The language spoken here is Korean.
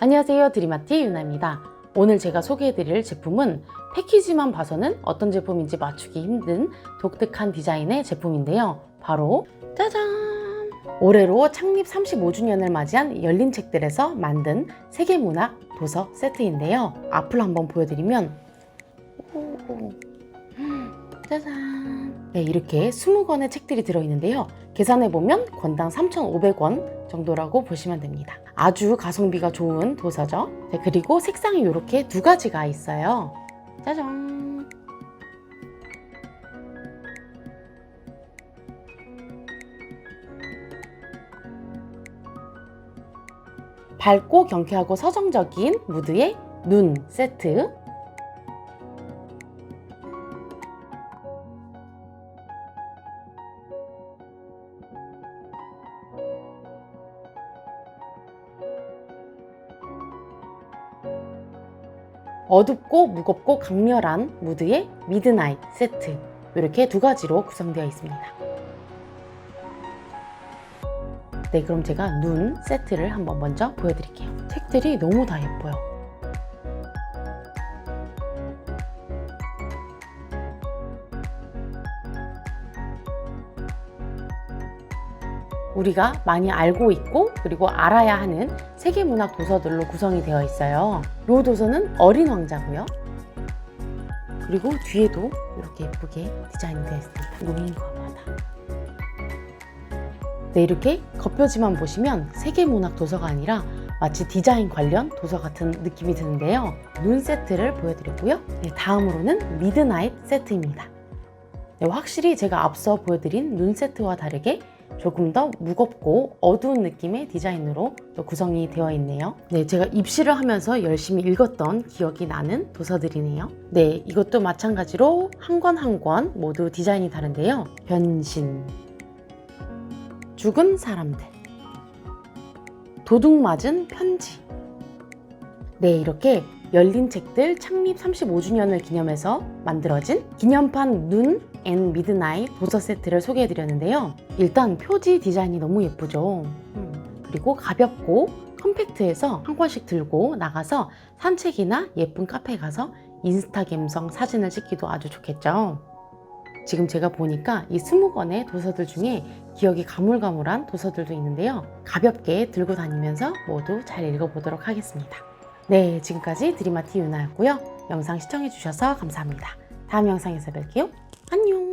안녕하세요. 드리마티 유나입니다. 오늘 제가 소개해드릴 제품은 패키지만 봐서는 어떤 제품인지 맞추기 힘든 독특한 디자인의 제품인데요. 바로 짜잔! 올해로 창립 35주년을 맞이한 열린 책들에서 만든 세계문학 도서 세트인데요. 앞을 한번 보여드리면 오, 짜잔! 네, 이렇게 20권의 책들이 들어있는데요. 계산해보면 권당 3,500원 정도라고 보시면 됩니다. 아주 가성비가 좋은 도서죠. 네, 그리고 색상이 이렇게 두 가지가 있어요. 짜잔. 밝고 경쾌하고 서정적인 무드의 눈 세트. 어둡고 무겁고 강렬한 무드의 미드나잇 세트 이렇게 두 가지로 구성되어 있습니다. 네, 그럼 제가 눈 세트를 한번 먼저 보여드릴게요. 책들이 너무 다 예뻐요. 우리가 많이 알고 있고 그리고 알아야 하는 세계문학 도서들로 구성이 되어 있어요. 이 도서는 어린 왕자고요. 그리고 뒤에도 이렇게 예쁘게 디자인이 되어 있습니다. 노인과 바다. 네, 이렇게 겉표지만 보시면 세계문학 도서가 아니라 마치 디자인 관련 도서 같은 느낌이 드는데요. 눈 세트를 보여드리고요. 네, 다음으로는 미드나잇 세트입니다. 네, 확실히 제가 앞서 보여드린 눈 세트와 다르게 조금 더 무겁고 어두운 느낌의 디자인으로 또 구성이 되어 있네요. 네, 제가 입시를 하면서 열심히 읽었던 기억이 나는 도서들이네요. 네, 이것도 마찬가지로 한 권 한 권 모두 디자인이 다른데요. 변신, 죽은 사람들, 도둑 맞은 편지. 네, 이렇게 열린 책들 창립 35주년을 기념해서 만들어진 기념판 눈 앤 미드나잇 도서 세트를 소개해 드렸는데요. 일단 표지 디자인이 너무 예쁘죠. 음, 그리고 가볍고 컴팩트해서 한 권씩 들고 나가서 산책이나 예쁜 카페에 가서 인스타 감성 사진을 찍기도 아주 좋겠죠. 지금 제가 보니까 이 20권의 도서들 중에 기억이 가물가물한 도서들도 있는데요. 가볍게 들고 다니면서 모두 잘 읽어보도록 하겠습니다. 네, 지금까지 드리마티 유나였고요. 영상 시청해주셔서 감사합니다. 다음 영상에서 뵐게요. 안녕!